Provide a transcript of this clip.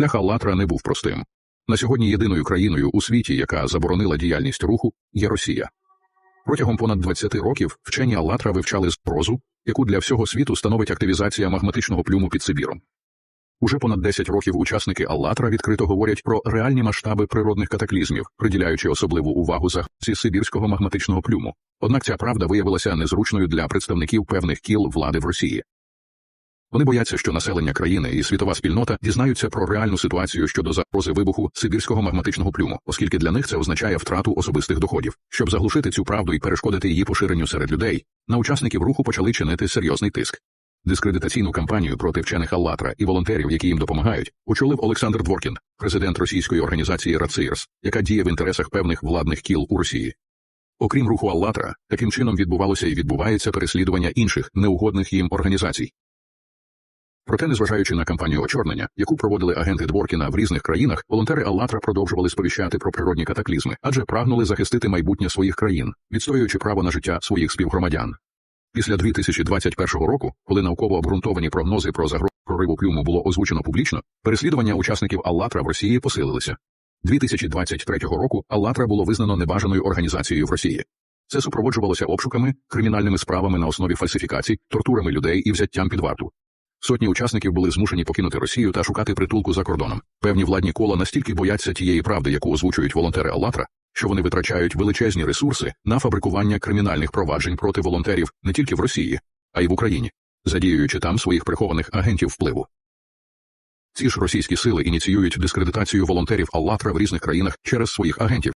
Шлях Аллатра не був простим. На сьогодні єдиною країною у світі, яка заборонила діяльність руху, є Росія. Протягом понад 20 років вчені Аллатра вивчали зброзу, яку для всього світу становить активізація магматичного плюму під Сибіром. Уже понад 10 років учасники Аллатра відкрито говорять про реальні масштаби природних катаклізмів, приділяючи особливу увагу загрозі сибірського магматичного плюму. Однак ця правда виявилася незручною для представників певних кіл влади в Росії. Вони бояться, що населення країни і світова спільнота дізнаються про реальну ситуацію щодо загрози вибуху сибірського магматичного плюму, оскільки для них це означає втрату особистих доходів. Щоб заглушити цю правду і перешкодити її поширенню серед людей, на учасників руху почали чинити серйозний тиск. Дискредитаційну кампанію проти вчених Аллатра і волонтерів, які їм допомагають, очолив Олександр Дворкін, президент російської організації РАЦИРС, яка діє в інтересах певних владних кіл у Росії. Окрім руху Аллатра, таким чином відбувалося і відбувається переслідування інших неугодних їм організацій. Проте, незважаючи на кампанію очорнення, яку проводили агенти Дворкіна в різних країнах, волонтери Аллатра продовжували сповіщати про природні катаклізми, адже прагнули захистити майбутнє своїх країн, відстоюючи право на життя своїх співгромадян. Після 2021 року, коли науково обґрунтовані прогнози про загрозу прориву плюму було озвучено публічно, переслідування учасників Аллатра в Росії посилилися. 2023 року Аллатра було визнано небажаною організацією в Росії. Це супроводжувалося обшуками, кримінальними справами на основі фальсифікацій, тортурами людей і взяттям під варту. Сотні учасників були змушені покинути Росію та шукати притулку за кордоном. Певні владні кола настільки бояться тієї правди, яку озвучують волонтери Аллатра, що вони витрачають величезні ресурси на фабрикування кримінальних проваджень проти волонтерів не тільки в Росії, а й в Україні, задіюючи там своїх прихованих агентів впливу. Ці ж російські сили ініціюють дискредитацію волонтерів Аллатра в різних країнах через своїх агентів.